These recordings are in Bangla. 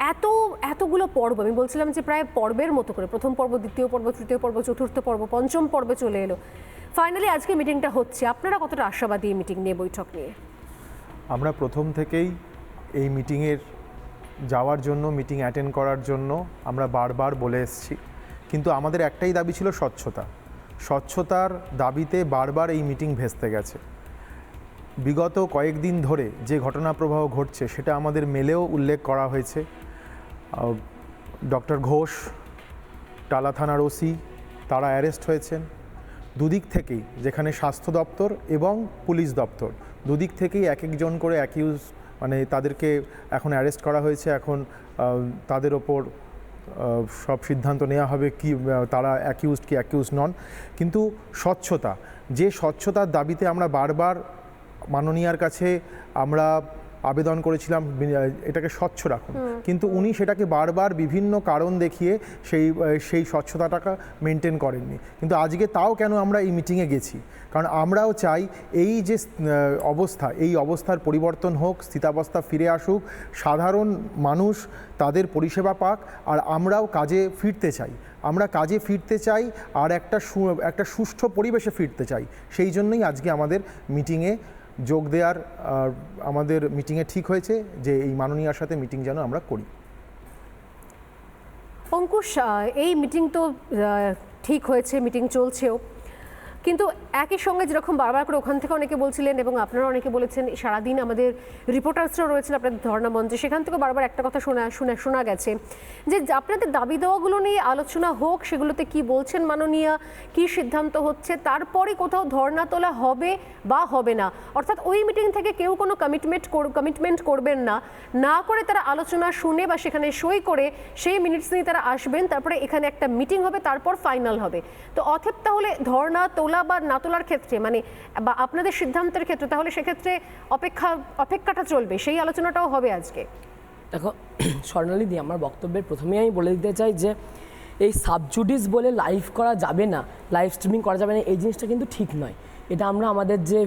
এত, এতগুলো পর্ব, আমি বলছিলাম যে প্রায় পর্বের মতো করে, প্রথম পর্ব, দ্বিতীয় পর্ব, তৃতীয় পর্ব, চতুর্থ পর্ব, পঞ্চম পর্বে চলে এলো। ফাইনালি আজকে মিটিংটা হচ্ছে। আপনারা কতটা আশাবাদী এই মিটিং নিয়ে, বৈঠক নিয়ে? আমরা প্রথম থেকেই এই মিটিংয়ের যাওয়ার জন্য মিটিং অ্যাটেন্ড করার জন্য আমরা বারবার বলে এসেছি। কিন্তু আমাদের একটাই দাবি ছিল স্বচ্ছতা। স্বচ্ছতার দাবিতে বারবার এই মিটিং ভেস্তে গেছে। বিগত কয়েকদিন ধরে যে ঘটনা প্রবাহ ঘটছে, সেটা আমাদের মেলেও উল্লেখ করা হয়েছে। ডক্টর ঘোষ, টালা থানার ওসি, তারা অ্যারেস্ট হয়েছেন। দুদিক থেকেই যেখানে স্বাস্থ্য দপ্তর এবং পুলিশ দপ্তর, দুদিক থেকেই এক একজন করে অ্যাকিউজ মানে তাদেরকে এখন অ্যারেস্ট করা হয়েছে। এখন তাদের ওপর সব সিদ্ধান্ত নেওয়া হবে কি তারা অ্যাকিউজড কি অ্যাকিউজ নন। কিন্তু স্বচ্ছতা, যে স্বচ্ছতার দাবিতে আমরা বারবার মাননীয়ার কাছে আমরা আবেদন করেছিলাম এটাকে স্বচ্ছ রাখুন। কিন্তু উনি সেটাকে বারবার বিভিন্ন কারণ দেখিয়ে সেই সেই স্বচ্ছতাটাকে মেনটেন করেননি। কিন্তু আজকে তাও কেন আমরা এই মিটিংয়ে গেছি? কারণ আমরাও চাই এই যে অবস্থা এই অবস্থার পরিবর্তন হোক স্থিতাবস্থা ফিরে আসুক সাধারণ মানুষ তাদের পরিষেবা পাক আর আমরাও কাজে ফিরতে চাই। আমরা কাজে ফিরতে চাই আর একটা একটা সুষ্ঠু পরিবেশে ফিরতে চাই। সেই জন্যই আজকে আমাদের মিটিংয়ে যোগ দেওয়ার আমাদের মিটিংয়ে ঠিক হয়েছে যে এই মাননীয়ার সাথে মিটিং যেন আমরা করি। অঙ্কুশ এই মিটিং তো ঠিক হয়েছে মিটিং চলছেও। কিন্তু একই সঙ্গে যেরকম বারবার করে ওখান থেকে অনেকে বলছিলেন এবং আপনারা অনেকে বলেছেন, সারাদিন আমাদের রিপোর্টার্সরা রয়েছেন আপনাদের ধর্ণা মঞ্চে, সেখান থেকে বারবার একটা কথা শোনা শোনা শোনা গেছে যে আপনাদের দাবি দেওয়াগুলো নিয়ে আলোচনা হোক, সেগুলোতে কি বলছেন মাননীয়া, কি সিদ্ধান্ত হচ্ছে, তারপরে কোথাও ধর্ণা তোলা হবে বা হবে না? অর্থাৎ ওই মিটিং থেকে কেউ কোনো কমিটমেন্ট কমিটমেন্ট করবেন না। না করে তারা আলোচনা শুনে বা সেখানে সই করে সেই মিনিটস নিয়ে তারা আসবেন, তারপরে এখানে একটা মিটিং হবে, তারপর ফাইনাল হবে। তো অথেব তাহলে ধর্ণা তোলা বা না তোলার ক্ষেত্রে মানে বা আপনাদের সিদ্ধান্তের ক্ষেত্রে, তাহলে সেক্ষেত্রে অপেক্ষা, অপেক্ষাটা চলবে। সেই আলোচনাটাও হবে আজকে। দেখো স্বর্ণালীদি আমার বক্তব্যের প্রথমেই আমি বলে দিতে চাই যে, এই সাবজুডিস বলে লাইভ করা যাবে না, লাইভ স্ট্রিমিং করা যাবে না, এই জিনিসটা কিন্তু ঠিক নয়। এটা আমরা আমাদের যে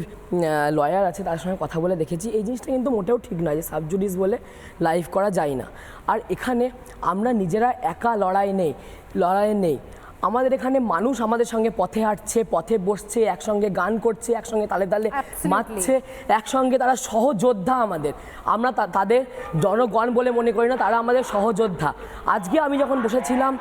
লয়ার আছে, তার সঙ্গে কথা বলে দেখেছি, এই জিনিসটা কিন্তু মোটেও ঠিক নয় যে সাবজুডিস বলে লাইভ করা যায় না। আর এখানে আমরা নিজেরা একা লড়াই নেই লড়াইয়ে নেই। আমাদের এখানে মানুষ আমাদের সঙ্গে পথে হাঁটছে পথে বসছে একসঙ্গে গান করছে একসঙ্গে তালে তালে. মারছে একসঙ্গে তারা সহযোদ্ধা আমাদের। আমরা তাদের জনগণ বলে মনে করি না তারা আমাদের সহযোদ্ধা। আজকে আমি যখন বসেছিলাম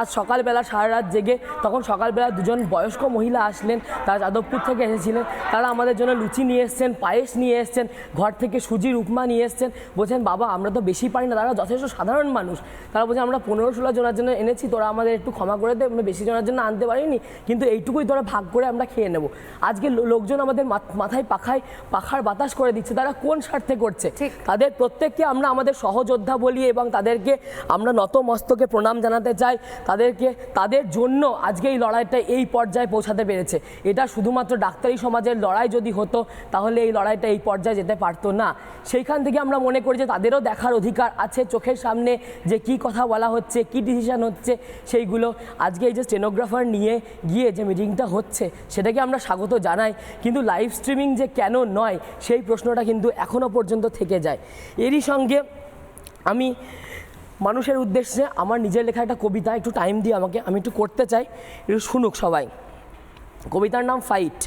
আজ সকালবেলা সারা রাত জেগে তখন সকালবেলা দুজন বয়স্ক মহিলা আসলেন তারা যাদবপুর থেকে এসেছিলেন। তারা আমাদের জন্য লুচি নিয়ে এসছেন পায়েস নিয়ে এসছেন ঘর থেকে সুজির উপমা নিয়ে এসছেন। বলছেন বাবা আমরা তো বেশি পারি না তারা যথেষ্ট সাধারণ মানুষ। তারা বলছে আমরা পনেরো ষোলো জনের জন্য এনেছি তোরা আমাদের একটু ক্ষমা করে দে। আমরা বেশি জনের জন্য আনতে পারিনি কিন্তু এইটুকুই তোরা ভাগ করে আমরা খেয়ে নেব। আজকে লোকজন আমাদের মাথায় পাখায় পাখার বাতাস করে দিচ্ছে তারা কোন স্বার্থে করছে? তাদের প্রত্যেককে আমরা আমাদের সহযোদ্ধা বলি এবং তাদেরকে আমরা নত মস্তকে প্রণাম জানাতে চাই। তাদেরকে তাদের জন্য আজকে এই লড়াইটা এই পর্যায়ে পৌঁছাতে পেরেছে। এটা শুধুমাত্র ডাক্তারি সমাজের লড়াই যদি হতো তাহলে এই লড়াইটা এই পর্যায়ে যেতে পারতো না। সেইখান থেকে আমরা মনে করি যে তাদেরও দেখার অধিকার আছে চোখের সামনে যে কি কথা বলা হচ্ছে কি ডিসিশন হচ্ছে সেইগুলো আজকে এই যে স্টেনোগ্রাফার নিয়ে গিয়ে যে মিটিংটা হচ্ছে, সেটাকে আমরা স্বাগত জানাই। কিন্তু লাইভ স্ট্রিমিং যে কেন নয়, সেই প্রশ্নটা কিন্তু এখনও পর্যন্ত থেকে যায়। এরই সঙ্গে আমি মানুষের উদ্দেশ্যে আমার নিজের লেখা একটা কবিতা, একটু টাইম দিয়ে আমাকে, আমি একটু করতে চাই। একটু শুনুক সবাই। কবিতার নাম ফাইট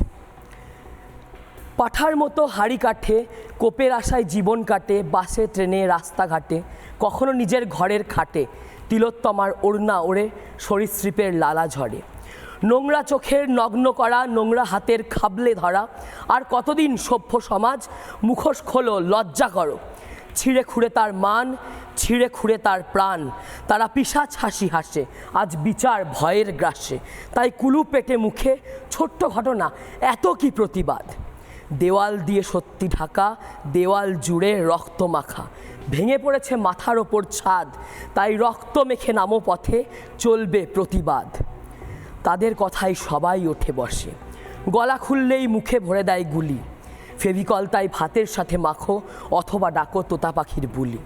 পাঠার মতো হাড়ি কাঠে কোপের আশায় জীবন কাটে, বাসে, ট্রেনে, রাস্তাঘাটে, কখনো নিজের ঘরের খাটে, তিলোত্তমার ওড়না ওড়ে, সরীসৃপের লালা ঝরে। নোংরা চোখের নগ্ন করা, নোংরা হাতের খাবলে ধরা, আর কতদিন সভ্য সমাজ মুখোশ খোলো, লজ্জা করো। ছিঁড়ে খুঁড়ে তার মান, ছিঁড়ে খুঁড়ে তার প্রাণ, তারা পিসাচ হাসি হাসে, আজ বিচার ভয়ের গ্রাসে। তাই কুলু পেটে মুখে, ছোট্ট ঘটনা, এত কি প্রতিবাদ? দেওয়াল দিয়ে সত্যি ঢাকা, দেওয়াল জুড়ে রক্ত মাখা। ভেঙে পড়েছে মাথার ওপর ছাদ, তাই রক্ত মেখে নামো পথে চলবে প্রতিবাদ। তাদের কথাই সবাই ওঠে বসে। গলা খুললেই মুখে ভরে দেয় গুলি। ফেভিকল তাই ভাতের সাথে মাখো অথবা ডাকো তোতা পাখির বুলি।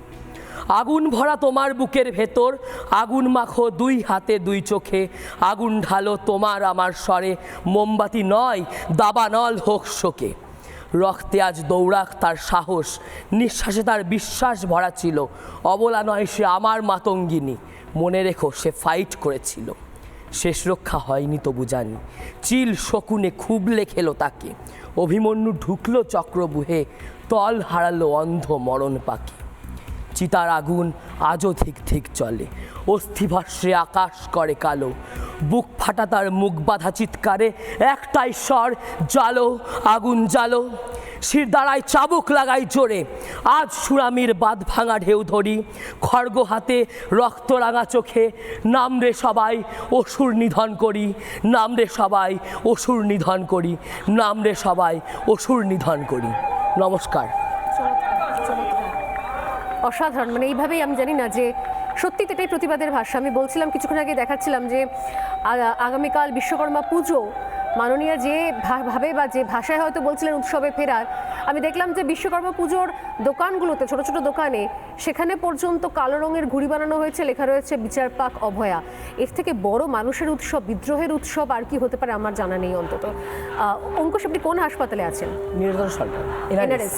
আগুন ভরা তোমার বুকের ভেতর, আগুন মাখো দুই হাতে দুই চোখে, আগুন ঢালো তোমার আমার স্বরে। মোমবাতি নয়, দাবানল হোক শোকে। রক্তে আজ দৌড়াক তার সাহস। নিঃশ্বাসে তার বিশ্বাস ভরা ছিল। অবলা নয়, সে আমার মাতঙ্গিনী। মনে রেখো, সে ফাইট করেছিল। শেষ রক্ষা হয়নি তবু জানি। চিল শকুনে খুবলে খেলো তাকে। অভিমন্যু ঢুকলো চক্রবুহে। তল হারালো অন্ধ মরণ পাখি। চিতার আগুন আজও ঠিক ঠিক চলে। অস্থিভস্যে আকাশ করে কালো। বুক ফাটা তার মুখ বাঁধা চিৎকারে, একটাই স্বর জালো আগুন জালো শির দাঁড়ায় চাবুক লাগাই জোরে। আজ সুনামির বাঁধ ভাঙা ঢেউ ধরি। খড়গ হাতে রক্ত রাঙা চোখে। নাম রে সবাই, অসুর নিধন করি। নাম রে সবাই, অসুর নিধন করি। নাম রে সবাই, অসুর নিধন করি। নমস্কার। অসাধারণ। মানে এইভাবেই আমি জানি না যে সত্যি এটাই প্রতিবাদের ভাষা আমি বলছিলাম কিছুক্ষণ আগে দেখাচ্ছিলাম যে আগামীকাল বিশ্বকর্মা পুজো মাননীয় যে ভাবে বা যে ভাষায় হয়তো বলছিলেন উৎসবে ফেরার আমি দেখলাম যে বিশ্বকর্মা পুজোর দোকানগুলোতে ছোট ছোট দোকানে সেখানে পর্যন্ত কালো রঙের ঘুড়ি বানানো হয়েছে লেখা রয়েছে বিচার পাক অভয়া। এর থেকে বড় মানুষের উৎসব বিদ্রোহের উৎসব আর কি হতে পারে আমার জানা নেই অন্তত। অঙ্কুশ আপনি কোন হাসপাতালে আছেন? নিরঞ্জন সরকার এনআরএস।